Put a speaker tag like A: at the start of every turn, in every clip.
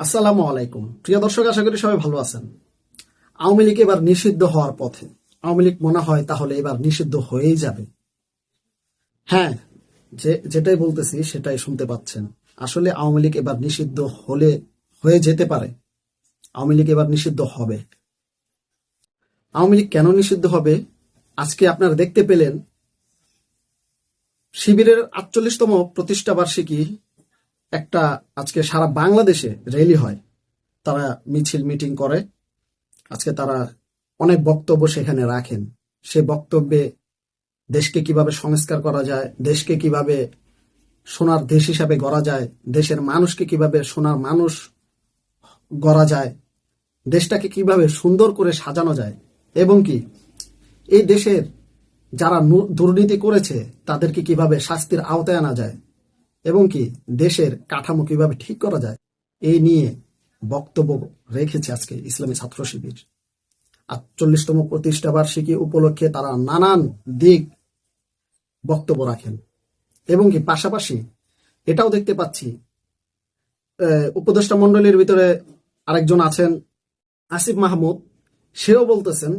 A: আসসালামু আলাইকুম। প্রিয় দর্শক, আশা করি সবাই ভালো আছেন। আওয়ামী লীগ এবার নিষিদ্ধ হওয়ার পথে। আওয়ামী লীগ মনে হয় তাহলে এবার নিষিদ্ধ হয়েই যাবে। হ্যাঁ যে, যেটাই বলতেছি সেটাই শুনতে পাচ্ছেন। আসলে আওয়ামী লীগ এবার নিষিদ্ধ হলে হয়ে যেতে পারে। আওয়ামী লীগ এবার নিষিদ্ধ হবে। আওয়ামী লীগ কেন নিষিদ্ধ হবে? আজকে আপনারা দেখতে পেলেন শিবিরের আটচল্লিশতম প্রতিষ্ঠা বার্ষিকী একটা আজকে সারা বাংলাদেশে র্যালি হয়। তারা মিছিল মিটিং করে। আজকে তারা অনেক বক্তব্য সেখানে রাখেন। সে বক্তব্যে দেশকে কীভাবে সংস্কার করা যায়, দেশকে কীভাবে সোনার দেশ হিসাবে গড়া যায়, দেশের মানুষকে কীভাবে সোনার মানুষ গড়া যায়, দেশটাকে কীভাবে সুন্দর করে সাজানো যায় এবং কি এই দেশের যারা দুর্নীতি করেছে, তাদেরকে কীভাবে শাস্তির আওতায় আনা যায় এবং কি দেশের কাঠামো কীভাবে ঠিক করা যায়, এই নিয়ে বক্তব্য রেখেছে আজকে ইসলামী ছাত্র শিবির। আটচল্লিশতম প্রতিষ্ঠা বার্ষিকী উপলক্ষে তারা নানান দিক বক্তব্য রাখেন। এবং কি পাশাপাশি এটাও দেখতে পাচ্ছি উপদেষ্টা মন্ডলীর ভিতরে আরেকজন আছেন আসিফ মাহমুদ। সেও বলতেছেন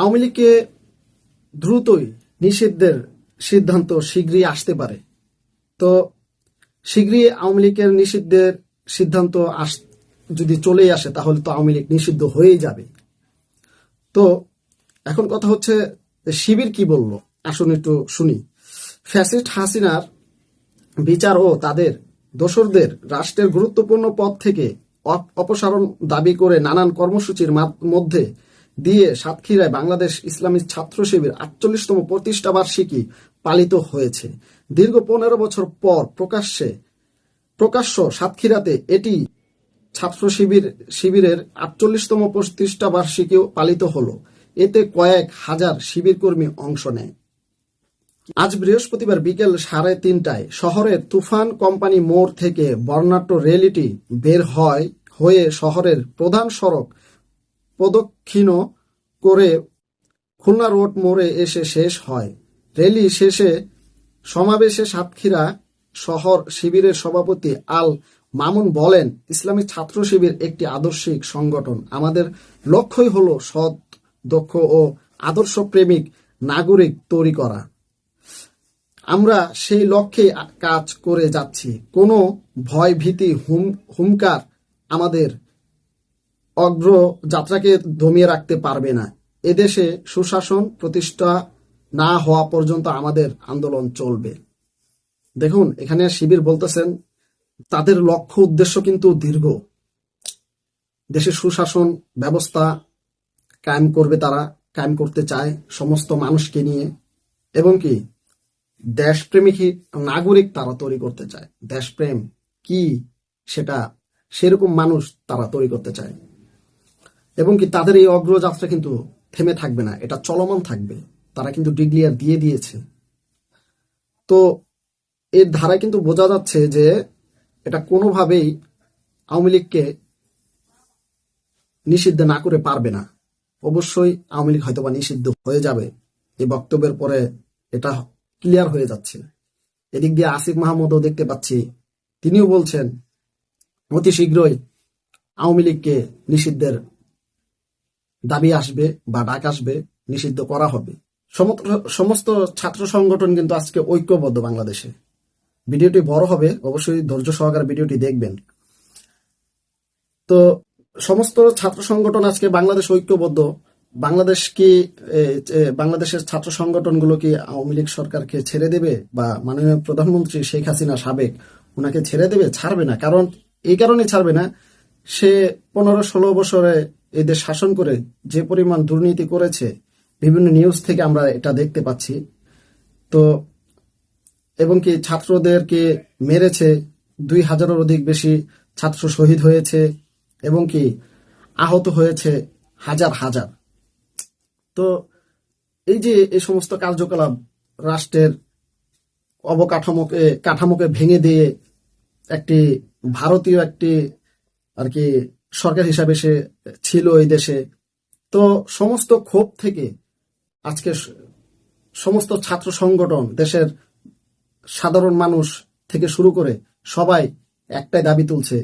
A: আওয়ামী লীগকে দ্রুতই নিষিদ্ধের সিদ্ধান্ত শীঘ্রই আসতে পারে। তো শীঘ্রই আওয়ামী লীগের নিষিদ্ধের সিদ্ধান্ত আস, যদি চলেই আসে, তাহলে তো আওয়ামী লীগ নিষিদ্ধ হয়েই যাবে। তো এখন কথা হচ্ছে, শিবির কি বলল? আসুন একটু শুনি। ফ্যাসিস্ট হাসিনার বিচার ও তাদের দোসরদের রাষ্ট্রের গুরুত্বপূর্ণ পদ থেকে অপ- অপসারণ দাবি করে নানান কর্মসূচির মধ্যে দিয়ে সাতক্ষীরায় বাংলাদেশ ইসলামী ছাত্র শিবির আটচল্লিশতম প্রতিষ্ঠা বার্ষিকী পালিত হয়েছে। দীর্ঘ পনেরো বছর পর প্রকাশ্যে প্রকাশ্য সাতক্ষীরাতে এটি ছাত্র শিবির, শিবিরের আটচল্লিশতম প্রতিষ্ঠা বার্ষিকীও পালিত হলো। এতে কয়েক হাজার শিবির কর্মী অংশ নেয়। আজ বৃহস্পতিবার বিকেল সাড়ে তিনটায় শহরের তুফান কোম্পানি মোড় থেকে বর্ণাঢ্য রেলিটি বের হয়, হয়ে শহরের প্রধান সড়ক প্রদক্ষিণ করে খুলনা রোড মোড়ে এসে শেষ হয়। র্যালি শেষে সমাবেশে সাতক্ষীরা শহর শিবিরের সভাপতি আল মামুন বলেন, ইসলামী ছাত্র শিবির একটি আদর্শিক সংগঠন। আমাদের লক্ষ্যই হল সৎ, দক্ষ ও আদর্শ প্রেমিক নাগরিক তৈরি করা। আমরা সেই লক্ষ্যে কাজ করে যাচ্ছি। কোনো ভয় ভীতি হুম হুমকার আমাদের অগ্রযাত্রাকে দমিয়ে রাখতে পারবে না। এদেশে সুশাসন প্রতিষ্ঠা না হওয়া পর্যন্ত আমাদের আন্দোলন চলবে। দেখুন, এখানে শিবির বলতেছেন, তাদের লক্ষ্য উদ্দেশ্য কিন্তু দীর্ঘ। দেশের সুশাসন ব্যবস্থা কায়েম করবে তারা, কায়েম করতে চায় সমস্ত মানুষকে নিয়ে। এবং কি, দেশপ্রেমিক নাগরিক তারা তৈরি করতে চায়। দেশপ্রেম কি সেটা, সেরকম মানুষ তারা তৈরি করতে চায়। এবং কি তাদের এই অগ্রযাত্রা কিন্তু থেমে থাকবে না, এটা চলমান থাকবে। তারা কিন্তু ডিগ্লিয়ার দিয়ে দিয়েছে। তো এর ধারায় কিন্তু বোঝা যাচ্ছে যে এটা কোনোভাবেই আওয়ামী লীগকে নিষিদ্ধ না করে পারবে না। অবশ্যই আওয়ামী লীগ হয়তোবা নিষিদ্ধ হয়ে যাবে। এই বক্তব্যের পরে এটা ক্লিয়ার হয়ে যাচ্ছে। এদিক দিয়ে আসিফ মাহমুদও দেখতে পাচ্ছি। তিনিও বলছেন, অতি শীঘ্রই আওয়ামী লীগকে নিষিদ্ধের দাবি আসবে বা ডাক আসবে, নিষিদ্ধ করা হবে। সমস্ত- ছাত্র সংগঠন কিন্তু আজকে ঐক্যবদ্ধ বাংলাদেশে। ভিডিওটি বড় হবে, অবশ্যই ধৈর্য সহকারে ভিডিওটি দেখবেন। তো সমস্ত ছাত্র সংগঠন আজকে বাংলাদেশ ঐক্যবদ্ধ। বাংলাদেশ কি বাংলাদেশের ছাত্র সংগঠনগুলো কি আওয়ামী লীগ সরকারকে ছেড়ে দেবে বা মাননীয় প্রধানমন্ত্রী শেখ হাসিনা সাবেক ওনাকে ছেড়ে দেবে, ছাড়বে না? কারণ এই কারণে ছাড়বে না। সে পনেরো, ষোলো বছরে এদের শাসন করে যে পরিমাণ দুর্নীতি করেছে, বিভিন্ন নিউজ থেকে আমরা এটা দেখতে পাচ্ছি। তো, এবং কি ছাত্রদেরকে মেরেছে, দুই হাজারের অধিক বেশি ছাত্র শহীদ হয়েছে, এবং কি আহত হয়েছে হাজার হাজার। তো, এই যে এই সমস্ত কার্যকলাপ রাষ্ট্রের অবকাঠামোকে, কাঠামোকে ভেঙে দিয়ে একটি ভারতীয় একটি আর কি সরকার হিসাবে সে ছিল এই দেশে। তো সমস্ত ক্ষোভ থেকে আজকে সমস্ত ছাত্র সংগঠন, দেশের সাধারণ মানুষ থেকে শুরু করে সবাই একটাই দাবি তুলছে,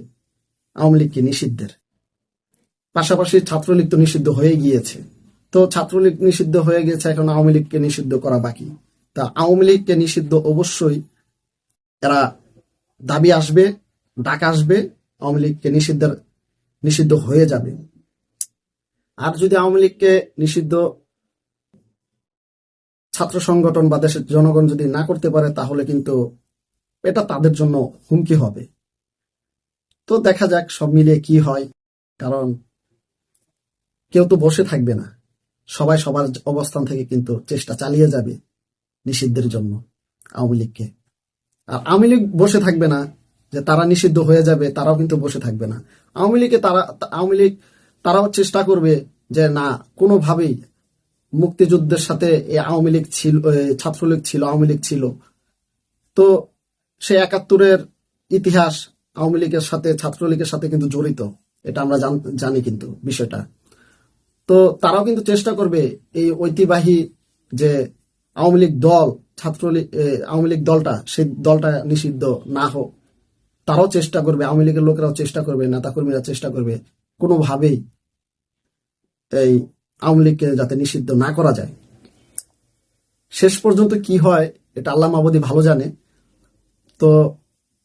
A: আওয়ামী লীগকে নিষিদ্ধের। পাশাপাশি ছাত্রলীগ তো নিষিদ্ধ হয়ে গিয়েছে। তো ছাত্রলীগ নিষিদ্ধ হয়ে গেছে, এখন আওয়ামী লীগকে নিষিদ্ধ করা বাকি। তা আওয়ামী লীগকে নিষিদ্ধ অবশ্যই এরা দাবি আসবে, ডাক আসবে, আওয়ামী লীগকে নিষিদ্ধের নিষিদ্ধ হয়ে যাবে। আর যদি আওয়ামী লীগকে নিষিদ্ধ ছাত্র সংগঠন বা দেশের জনগণ যদি না করতে পারে, তাহলে কিন্তু এটা তাদের জন্য হুমকি হবে। তো দেখা যাক সব মিলিয়ে কি হয়, কারণ কেউ তো বসে থাকবে না। সবাই সবার অবস্থান থেকে কিন্তু চেষ্টা চালিয়ে যাবে নিষিদ্ধের জন্য আওয়ামী লীগকে। আর আওয়ামী লীগ বসে থাকবে না যে তারা নিষিদ্ধ হয়ে যাবে, তারাও কিন্তু বসে থাকবে না। আওয়ামী লীগে তারা, আওয়ামী লীগ, তারাও চেষ্টা করবে যে না, কোনোভাবেই মুক্তিযুদ্ধের সাথে এই আওয়ামী লীগ ছিল ছাত্রলীগ ছিল, আওয়ামী লীগ ছিল। তো সেই একাত্তরের ইতিহাস আওয়ামী লীগের সাথে, ছাত্রলীগের সাথে কিন্তু জড়িত, এটা আমরা জান- কিন্তু বিষয়টা। তো তারাও কিন্তু চেষ্টা করবে এই ঐতিহ্যবাহী যে আওয়ামী লীগ দল ছাত্রলীগ আওয়ামী লীগ দলটা, সেই দলটা নিষিদ্ধ না হোক। তারাও চেষ্টা করবে, আওয়ামী লীগের লোকেরাও চেষ্টা করবে, নেতাকর্মীরা চেষ্টা করবে, কোনোভাবেই এই আওয়ামী লীগকে যাতে নিষিদ্ধ না করা যায়। শেষ পর্যন্ত কি হয়, এটা আল্লাহ মাবদি ভালো জানে। তো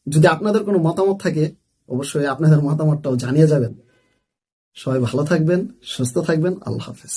A: যদি আপনাদের কোনো মতামত থাকে, অবশ্যই আপনাদের মতামতটাও জানিয়ে যাবেন। সবাই ভালো থাকবেন, সুস্থ থাকবেন, আল্লাহ হাফেজ।